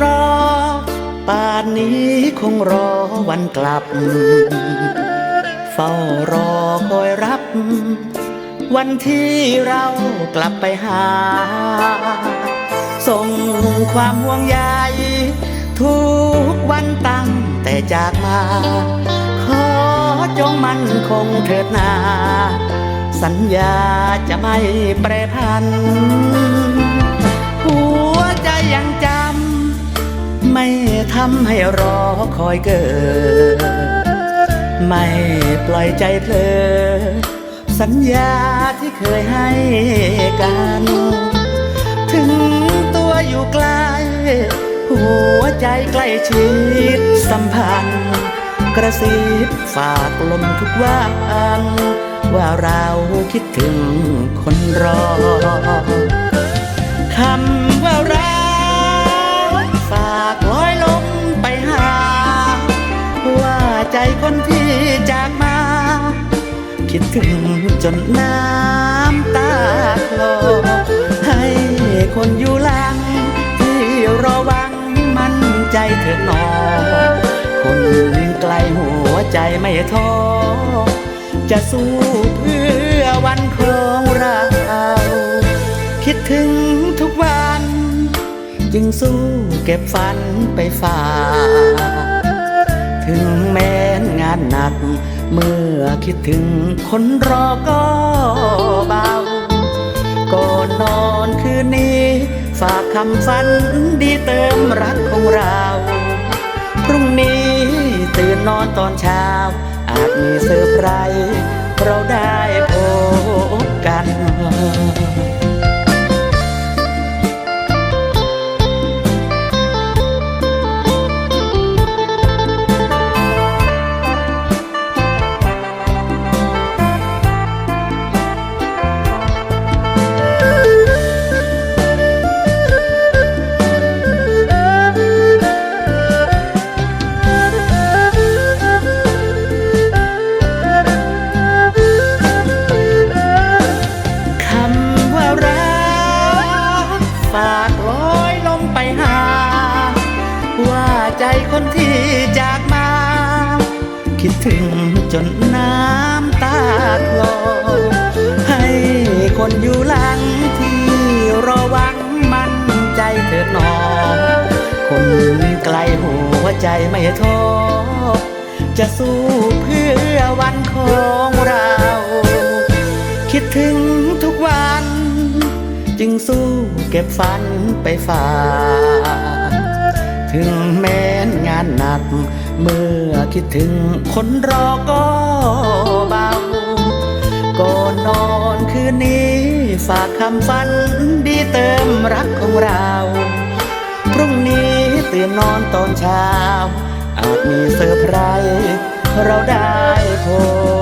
รอ ป่านนี้คงรอวันกลับ เฝ้ารอคอยรับ วันที่เรากลับไปหา ส่งความห่วงใยทุกวันตั้งแต่จากมา ขอจงมั่นคงเถิดนา สัญญาจะไม่แปรพันำให้รอคอยเกิด ไม่ปล่อยใจเพลอสัญญาที่เคยให้กัน ถึงตัวอยู่ไกล หัวใจใกล้ชิดสัมพันธ์ กระซิบฝากลมทุกวันว่าเราคิดถึงคนรอคำ คิดถึงจนน้ำตาคลอให้คนอยู่หลัง ที่รอวังมั่นใจเถิดหนอ คนไกลหัวใจไม่ท้อ จะสู้เพื่อวันของเรา คิดถึงทุกวัน จึงสู้เก็บฝันไปฝากถึงแม้นงานหนัก เมื่อคิดถึงคนรอก็เบาก่อนนอนคืนนี้ ฝากคำฝันดีเติมรักของเรา พรุ่งนี้ตื่นนอนตอนเช้า อาจมีเซอร์ไพรส์เราได้ ใจคนที่จากมา คิดถึงจนน้ำตาคลอให้คนอยู่หลังที่รอหวังมั่นใจเถิดหนอ คนไกลหัวใจไม่ท้อจะสู้เพื่อวันของเรา คิดถึงทุกวัน จึงสู้เก็บฝันไปฝาก ถึงแม้นงานหนัก เมื่อคิดถึงคนรอก็เบาก่อนนอนคืนนี้ฝากคำฝันดีเติมรักของเรา พรุ่งนี้ตื่นนอนตอนเช้า อาจมีเซอร์ไพรส์เราได้พบ